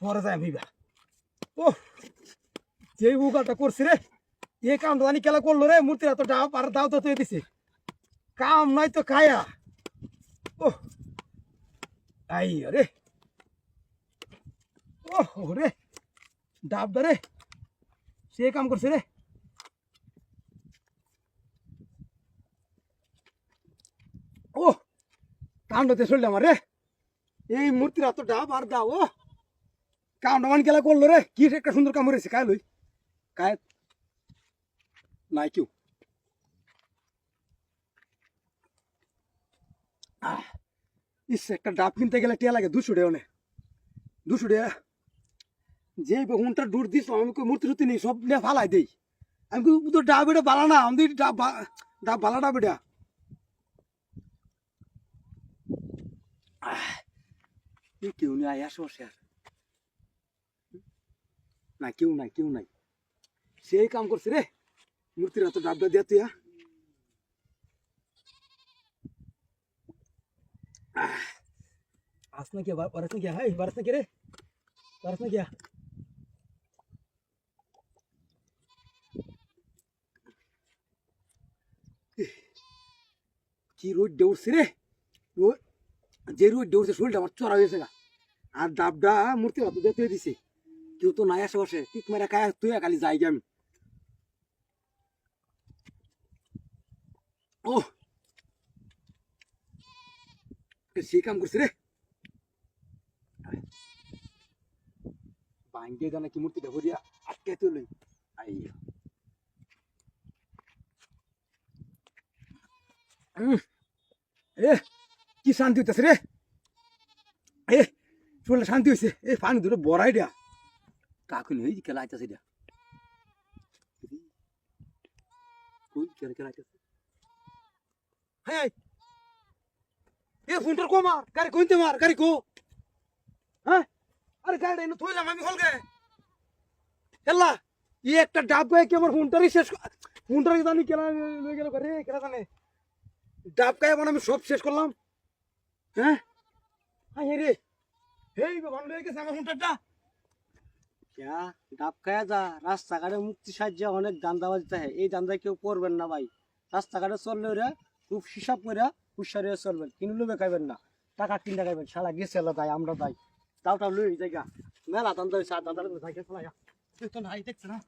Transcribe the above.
পরে যায় ভাইবা ও যে উগালটা করছে রে, এই কামটা জানি কেলা করল রে, মূর্তির এত ডাব আর দাও তো তৈরি দিছে। কাম নাই তো খায়া। ও আই রে। ও রে ডাবটা রে। সে কাম করছে রে। ও কামটাতে চললে আমার রে এই মূর্তির এত ডাব আর দাও ও কামটা মান গেলা করল রে, কি একটা সুন্দর কাম করেছে কায় লই? কায়? নাই কেউ ইস, একটা ডাব কিনতে গেলে টিয়া লাগে, দুশো টাকা অনেক দুশো টাকা। যে বেগুনটা দূর দিস আমি মূর্তি টুর্তি নেই, সব নিয়ে ফালাই দেই। আমি তো ডাব এটা বালা না আমাদের ডাব ডাব বালা ডাব এটা। কেউ নেই আয়, আসো আর না কেউ নাই কেউ নাই সেই কাম করছে রে মূর্তির এত ডাবটা দিয়া তুই আহ? আহ, আস না কি বারস না কি হাই বারস না কি রে বারস না কি কি রোদ দৌড়ছে রে রোদ যে রোদ দৌড়ছে শরীরটা আমার চড়া হয়েছে গা আর ডাবটা মূর্তির হাতে দিয়ে তুই দিছে কেউ তো নাই আশেপাশে। টিক মেরা খায় তুই খালি যাই আমি। ও সে কাম করছে রে। ভাঙ্গে জানা কি মূর্তিটা ভরিয়া আটকে তুই লই। আই। এ, কি শান্তি হইতেছে রে? এ শান্তি হয়েছে এ, পানি দুটো বড়াই দেয়া। কাকুন হই কেলা আইতাছে দেয়া কই কেলা কেলা আইতাছে হ্যাঁ এ ফোনটার কো মার গাড়ি কইতে মার গাড়ি কো হ্যাঁ আরে গাড়ি এনে থইলাম আমি হলগে হেল্লা ই একটা ডাব গায়ে কি আমার ফোনটারই শেষ ফোনটারই জানি কেলা লয়ে গেল রে কেলা জানে ডাব গায়ে মানে আমি সব শেষ করলাম হ্যাঁ হ্যাঁ রে এই ভালো হয়ে গেছে আমার ফোনটারটা क्या ডাব খায়া যা, রাস্তাঘাটে মুক্তি সাহায্যে অনেক দান্দাবাজি থাকে এই দান্দায় কেউ করবেন না ভাই। রাস্তাঘাটে চললে ওরা খুব হিসাব করে হুশারে চলবেন। কিনলেও বেকাইবেন না। টাকা কিনতে খাইবেন। সারা গেছে তাই, আমরা তাই। তাও লই, জায়গা। মেলা দান্দা দান্দা থাকে না?